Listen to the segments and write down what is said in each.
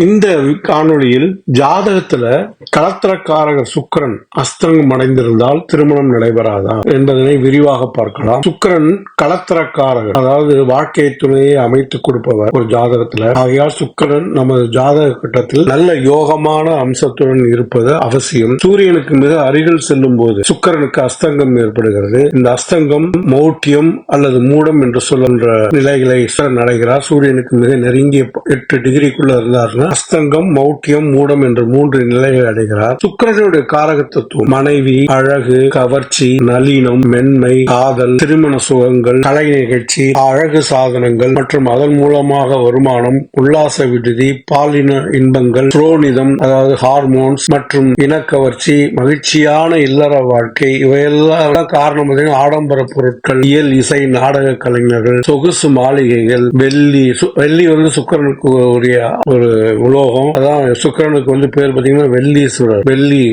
இந்த காணொளியில் ஜாதகத்துல கலத்திரக்காரகர் சுக்கிரன் அஸ்தங்கம் அடைந்திருந்தால் திருமணம் நடைபெறாதா என்பதனை விரிவாக பார்க்கலாம். சுக்கிரன் கலத்திரக்காரகர் அதாவது வாழ்க்கை துணையை அமைத்துக் கொடுப்பவர் ஒரு ஜாதகத்துல. ஆகையால் சுக்கிரன் நமது ஜாதக கட்டத்தில் நல்ல யோகமான அம்சத்துடன் இருப்பது அவசியம். சூரியனுக்கு மிக அருகில் செல்லும் போது சுக்கிரனுக்கு அஸ்தங்கம் ஏற்படுகிறது. இந்த அஸ்தங்கம் மௌட்டியம் அல்லது மூடம் என்று சொல்லுகின்ற நிலைகளை நடைகிறார். அடைகிறார் சூரியனுக்கு மிக நெருங்கிய எட்டு டிகிரிக்குள்ள இருந்தார்னா அஸ்தங்கம் மௌட்டியம் மூடம் என்ற மூன்று நிலைகளை அடைகிறார். சுக்கரனுடைய காரகத்துவம் மனைவி அழகு கவர்ச்சி நளினம் மென்மை காதல் திருமண சுகங்கள் கலை நிகழ்ச்சி அழகு சாதனங்கள் மற்றும் அதன் மூலமாக வருமானம் உல்லாச விடுதி பாலின இன்பங்கள் புரோனிதம் அதாவது ஹார்மோன்ஸ் மற்றும் இனக்கவர்ச்சி மகிழ்ச்சியான இல்லற வாழ்க்கை இவையெல்லாம் காரணம் பார்த்தீங்கன்னா ஆடம்பர பொருட்கள் இயல் இசை நாடக கலைஞர்கள் சொகுசு மாளிகைகள் வெள்ளி சு- வெள்ளி வந்து சுக்கிரனுக்கு உரிய ஒரு உலோகம். அதான் சுக்கிரனுக்கு வந்து பேர் பார்த்தீங்கன்னா வெள்ளீஸ்வரர். வெள்ளி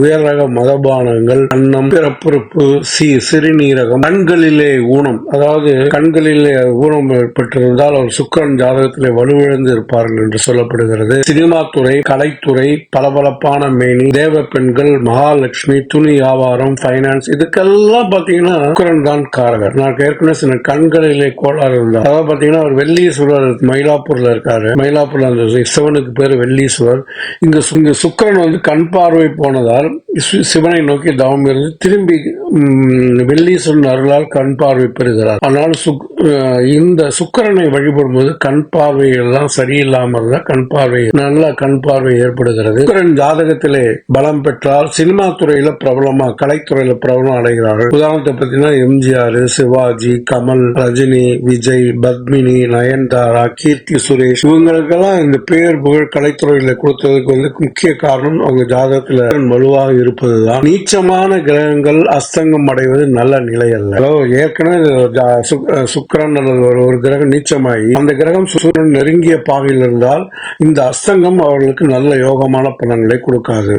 உயர்ரக உயர் ரக மதபானங்கள் அன்னம் பிறப்புறுப்பு சி சிறுநீரகம் கண்களிலே ஊனம். அதாவது கண்களிலே ஊனம் ஏற்பட்டிருந்தால் அவர் சுக்கிரன் ஜாதகத்திலே வலுவிழந்து இருப்பார்கள் என்று சொல்லப்படுகிறது. சினிமா துறை கலைத்துறை பளபளப்பான மேனி தேவ பெண்கள் மகாலட்சுமி துணி வியாபாரம் பைனான்ஸ் இதுக்கெல்லாம் பாத்தீங்கன்னா சுக்கரன் தான் காரகர். நான் ஏற்கனவே சின்ன கண்களிலே கோளாறு இருந்தார். அதாவது பாத்தீங்கன்னா அவர் வெள்ளீஸ்வரர் மயிலாப்பூர்ல இருக்காரு. மயிலாப்பூர்ல அந்த சிவனுக்கு பேர் வெள்ளீஸ்வரர் இங்க சு- இங்க சுக்கிரன் வந்து கண் பார்வை போனதால் சிவனை நோக்கி தவம் இருந்து திரும்பி வெள்ளீஸ்வரன் அருளால் கண் பார்வை பெறுகிறார். ஆனால் சுக்- இந்த சுக்கிரனை வழிபடும்போது கண் பார்வை எல்லாம் சரியில்லாம இருந்தா கண் பார்வை நல்ல கண் பார்வை ஏற்படுகிறது. சுக்கரன் ஜாதகத்திலே பலம் பெற்றால் சினிமா துறையில பிரபலமா கலைத்துறையில பிரபலம் அடைகிறார்கள். உதாரணத்தை பார்த்தீங்கன்னா எம்ஜிஆர் சிவாஜி கமல் ரஜினி விஜய் பத்மினி நயன்தாரா கீர்த்தி சுரேஷ் இவங்களுக்கெல்லாம் இந்த பேர் புகழ் கலைத்துறையில கொடுத்ததுக்கு வந்து முக்கிய காரணம் அவங்க ஜாதகத்துல வலுவாக இருப்பதுதான். நீச்சமான கிரகங்கள் அஸ்தங்கம் அடைவது நல்ல நிலை அல்ல. ஏற்கனவே சுக்கரன் அல்லது ஒரு ஒரு கிரகம் நீச்சமாகி அந்த கிரகம் சூரியன் நெருங்கிய பாகையில் இருந்தால் இந்த அஸ்தங்கம் அவர்களுக்கு நல்ல யோகமான பலன்களை கொடுக்காது.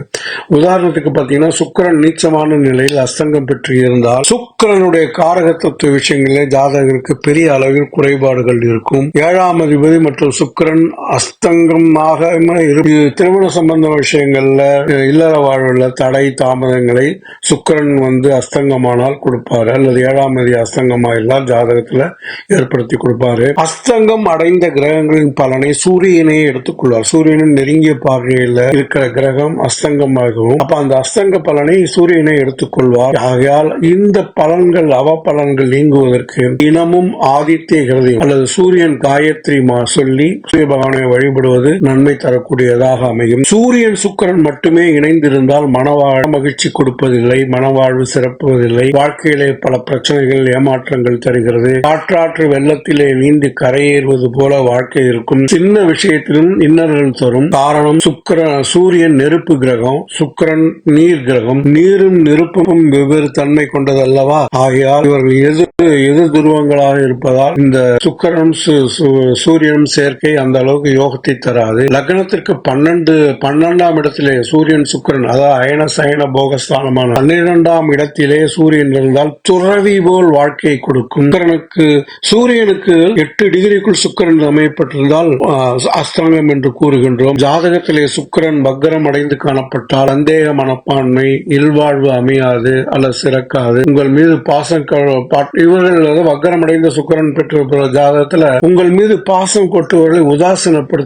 உதாரணத்துக்கு பார்த்தீங்கன்னா சுக்கரன் நீச்சமான நிலையில் அஸ்தங்கம் பெற்று இருந்தால் சுக்கரனுடைய காரகத்துவ விஷயங்களிலே ஜாதகருக்கு பெரிய அளவில் குறைபாடுகள் இருக்கும். ஏழாம் அதிபதி மற்றும் சுக்கரன் அஸ்தங்கமாக இரு- திருமண சம்பந்த விஷயங்கள்ல இல்லற வாழ்வுல தடை தாமதங்களை சுக்கிரன் வந்து அஸ்தங்கமானால் கொடுப்பாரு. அல்லது ஏழாம் அஸ்தங்கமா எல்லா ஜாதகத்துல ஏற்படுத்தி கொடுப்பாரு. அஸ்தங்கம் அடைந்த கிரகங்களின் பலனை சூரியனே எடுத்துக்கொள்வார். சூரியனின் நெருங்கிய பார்வையில இருக்கிற கிரகம் அஸ்தங்கமாகவும் அப்ப அந்த அஸ்தங்க பலனை சூரியனை எடுத்துக்கொள்வார். ஆகையால் இந்த பலன்கள் அவ பலன்கள் நீங்குவதற்கு தினமும் ஆதித்ய கிருதயம் அல்லது சூரியன் காயத்ரி மா சொல்லி சூரிய பகவானை வழிபடுவது நன்மை தரக்கூடியதாக அமையும். சூரியன் சுக்கிரன் மட்டுமே இணைந்திருந்தால் மனவாழ மகிழ்ச்சி கொடுப்பதில்லை மனவாழ்வு சிறப்புவதில்லை. வாழ்க்கையிலே பல பிரச்சனைகள் ஏமாற்றங்கள் தருகிறது. காற்றாற்று வெள்ளத்திலே நீந்தி கரையேறுவது போல வாழ்க்கை இருக்கும். சின்ன விஷயத்திலும் இன்னல்கள் தரும். காரணம் சுக்கிர சூரியன் நெருப்பு கிரகம் சுக்கிரன் நீர் கிரகம். நீரும் நெருப்பும் வெவ்வேறு தன்மை கொண்டது அல்லவா ஆகையால் இவர்கள் எதிர் எதிர் துருவங்களாக இருப்பதால் இந்த சுக்கரனும் சூரியனும் சேர்க்கை அந்த அளவுக்கு யோகத்தை தராது. லக்னத்திற்கு பன்னெண்டு பன்னெண்டாம் இடத்திலே சூரியன் சுக்கிரன் அதாவது அயன சயன போகஸ்தானமான பன்னிரெண்டாம் இடத்திலே சூரியன் இருந்தால் துறவி போல் வாழ்க்கையை கொடுக்கும். சுக்கரனுக்கு சூரியனுக்கு எட்டு டிகிரிக்குள் சுக்கிரன் அமையப்பட்டிருந்தால் அஸ்தங்கம் என்று கூறுகின்றோம். ஜாதகத்திலே சுக்கரன் பக்கரம் அடைந்து காணப்பட்டால் சந்தேக மனப்பான்மை இல்வாழ்வு அமையாது அல்ல சிறக்காது. உங்கள் மீது பாசம் க- இவர்கள் வக்கரம் அடைந்த சுக்கரன் பெற்ற ஜாதகத்துல உங்கள் மீது பாசம் கொட்டுவர்களை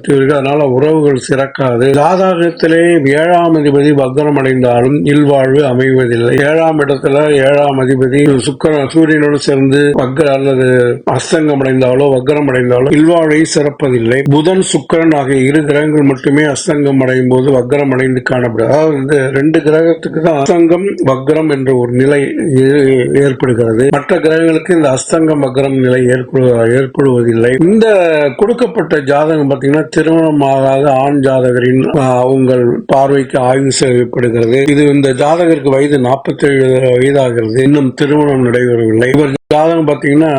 பெற்றீர்கள் அதனால உறவுகள் சிறக்காது. ஜாதகத்திலே ஏழாம் அதிபதி வக்ரம் அடைந்தாலும் இல்வாழ்வு அமைவதில்லை. ஏழாம் இடத்துல ஏழாம் அதிபதி சுக்கர சூரியனோடு சேர்ந்து வக்கர அல்லது அஸ்தங்கம் அடைந்தாலோ வக்கரம் அடைந்தாலோ இல்வாழ்வை சிறப்பதில்லை. புதன் சுக்கிரன் ஆகிய இரு கிரகங்கள் மட்டுமே அஸ்தங்கம் அடையும் போது வக்கரம் அடைந்து காணப்படும். அதாவது இந்த ரெண்டு கிரகத்துக்கு தான் அஸ்தங்கம் வக்ரம் என்ற ஒரு நிலை ஏ- ஏற்படுகிறது. மற்ற கிரகங்களுக்கு இந்த அஸ்தங்கம் வக்ரம் நிலை ஏற்படு ஏற்படுவதில்லை. இந்த கொடுக்கப்பட்ட ஜாதகம் பார்த்தீங்கன்னா திருமணமாகாத ஆண் ஜாதகரின் ஆ, உங்கள் பார்வைக்கு ஆய்வு செய்யப்படுகிறது. இது இந்த ஜாதகருக்கு வயது 47 வயதாகிறது. இன்னும் திருமணம் நடைபெறவில்லை. இவர் ஜாதகம் பாத்தீங்கன்னா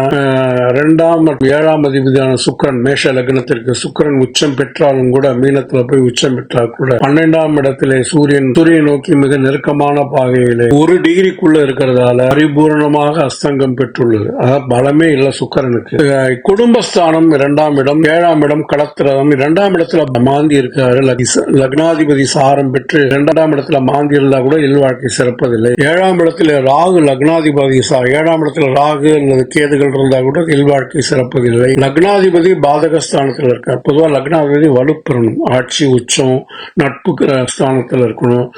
ரெண்டாம் மற்றும் ஏழாம் அதிபதியான சுக்கரன் மேஷ லக்னத்திற்கு சுக்கிரன் உச்சம் பெற்றாலும் கூட மீனத்துல போய் உச்சம் பெற்றால் கூட பன்னெண்டாம் இடத்திலே சூரியன் சூரிய நோக்கி மிக நெருக்கமான பாகையிலே ஒரு டிகிரிக்குள்ள இருக்கிறதால பரிபூரணமாக அஸ்தங்கம் பெற்றுள்ளது. அதாவது பலமே இல்ல சுக்கரனுக்கு. குடும்பஸ்தானம் இரண்டாம் இடம் ஏழாம் இடம் கடத்திரம் இரண்டாம் இடத்துல மாந்தி இருக்காரு. லக்னாதிபதி சாரம் பெற்று இரண்டாம் இடத்துல மாந்தி இருந்தா கூட இல்வாழ்க்கை சிறப்பதில்லை. ஏழாம் இடத்துல ராகு லக்னாதிபதி சா ஏழாம் இடத்துல ராகு அல்லது கேதுகள் இருந்தா கூட இல்வாழ்க்கை சிறப்பதில்லை. லக்னாதிபதி பாதகஸ்தானத்தில் இருக்கார். பொதுவாக லக்னாதிபதி வலுப்பெறணும். ஆட்சி உச்சம் நட்பு ஸ்தானத்தில் இருக்கணும்.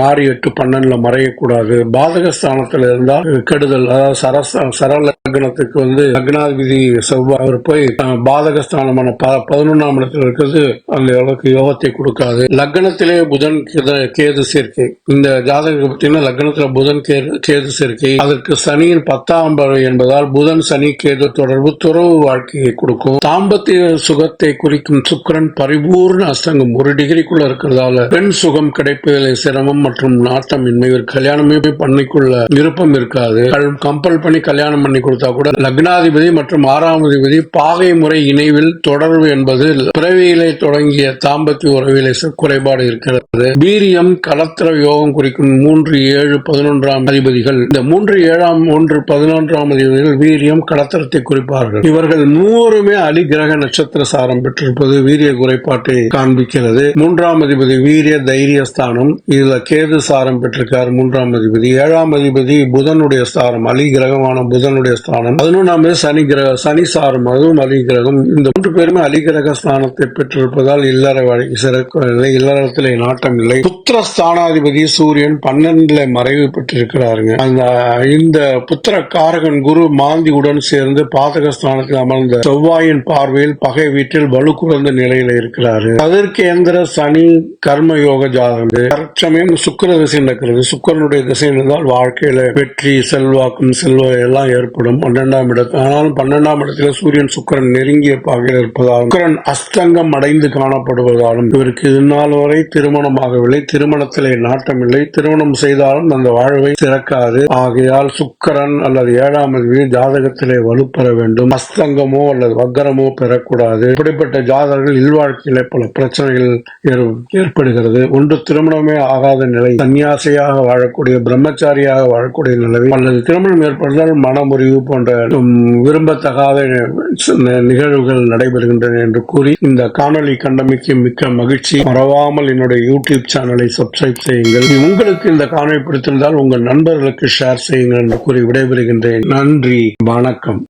ஆறு எட்டு பன்னெண்டுல மறையக்கூடாது. பாதகஸ்தானத்தில் இருந்தால் கெடுதல் அதாவது சரஸ்த சர லக்னத்துக்கு வந்து லக்னாதிபதி செவ்வாய் அவர் போய் பாதகஸ்தானமான ப- பதினொன்னாம் இடத்துல இருக்கிறது அந்த அளவுக்கு யோகத்தை கொடுக்காது. லக்னத்திலே புதன் கேது- சேர்க்கை. இந்த ஜாதகம் பார்த்தீங்கன்னா லக்னத்துல புதன் கேது சேர்க்கை. அதற்கு சனியின் பத்தாம் பறவை என்பதால் புதன் சனி கேது தொடர்பு துறவு வாழ்க்கையை கொடுக்கும். தாம்பத்திய சுகத்தை குறிக்கும் சுக்கரன் பரிபூர்ண அஸ்தங்கம் ஒரு டிகிரிக்குள்ள இருக்கிறதால பெண் சுகம் கிடைப்பதில் சிரமம் மற்றும் நாட்டமின்மை ஒரு கல்யாணமே பண்ணிக்குள்ள விருப்பம் இருக்காது. கம்பல் பண்ணி கல்யாணம் பண்ணி கொடுத்தா கூட லக்னாதிபதி மற்றும் ஆறாம் அதிபதி பாகை முறை இணைவில் தொடர்பு என்பது பிறவியிலே தொடங்கிய தாம்பத்திய உறவிலே குறைபாடு இருக்கிறது. வீரியம் கலத்திர யோகம் குறிக்கும் மூன்று ஏழு பதினொன்றாம் அதிபதிகள். இந்த மூன்று ஏழாம் ஒன்று பதினொன்று பதினொன்றாம் அதிபதிகள் வீரியம் கடத்தரத்தை குறிப்பார்கள். இவர்கள் மூவருமே அலி கிரக நட்சத்திர சாரம் பெற்றிருப்பது வீரிய குறைபாட்டை காண்பிக்கிறது. மூன்றாம் அதிபதி வீரிய தைரிய ஸ்தானம் இதுல கேது சாரம் பெற்றிருக்கார் மூன்றாம் அதிபதி. ஏழாம் அதிபதி புதனுடைய ஸ்தானம் அலி கிரகமான புதனுடைய ஸ்தானம். பதினொன்றாம் சனி கிரக சனி சாரம் அதுவும் அலி கிரகம். இந்த மூன்று பேருமே அலி கிரக ஸ்தானத்தை பெற்றிருப்பதால் இல்லற வாழ்க்கை சிறக்கவில்லை இல்லறத்திலே நாட்டம் இல்லை. புத்திர ஸ்தானாதிபதி சூரியன் பன்னெண்டுல மறைவு பெற்றிருக்கிறாருங்க. அந்த இந்த புத்திர காரகன் குரு மாந்தியுடன் சேர்ந்து பாதகஸ்தானத்தில் அமர்ந்த செவ்வாயின் பார்வையில் பகை வீட்டில் வலு குறைந்த நிலையில இருக்கிறாரு. அதற்கேந்திர சனி கர்ம யோக ஜாதகம். தற்சமயம் சுக்கிர திசை நடக்கிறது. சுக்கரனுடைய திசை இருந்தால் வாழ்க்கையில வெற்றி செல்வாக்கும் செல்வ எல்லாம் ஏற்படும். பன்னெண்டாம் இடத்து. ஆனாலும் பன்னெண்டாம் இடத்துல சூரியன் சுக்கிரன் நெருங்கிய பாகையில் இருப்பதாலும் சுக்கரன் அஸ்தங்கம் அடைந்து காணப்படுவதாலும் இவருக்கு இந்நாள் வரை திருமணமாகவில்லை. திருமணத்திலே நாட்டமில்லை. திருமணம் செய்தாலும் அந்த வாழ்வை சிறக்காது. ஆகையால் சுக்கரன் அல்லது ஏழாம் வீடு ஜாதகத்திலே வலுப்பெற வேண்டும். அஸ்தங்கமோ அல்லது வக்கரமோ பெறக்கூடாது. இப்படிப்பட்ட ஜாதகர்கள் இல்வாழ்க்கையிலே பல பிரச்சனைகள் ஏற்படுகிறது. ஒன்று திருமணமே ஆகாத நிலை. சன்னியாசியாக வாழக்கூடிய பிரம்மச்சாரியாக வாழக்கூடிய நிலை அல்லது திருமணம் ஏற்பட்டால் மனமுறிவு போன்ற விரும்பத்தகாத நிகழ்வுகள் நடைபெறுகின்றன என்று கூறி இந்த காணொளி கண்டமைக்கு மிக்க மகிழ்ச்சி. மறவாமல் என்னுடைய யூடியூப் சேனலை சப்ஸ்கிரைப் செய்யுங்கள். உங்களுக்கு இந்த காணொலி பிடித்திருந்தால் உங்கள் நண்பர்களுக்கு ஷேர் செய்யுங்கள் என்று கூறி விடைபெறுகின்றேன் நன்றி. வணக்கம்.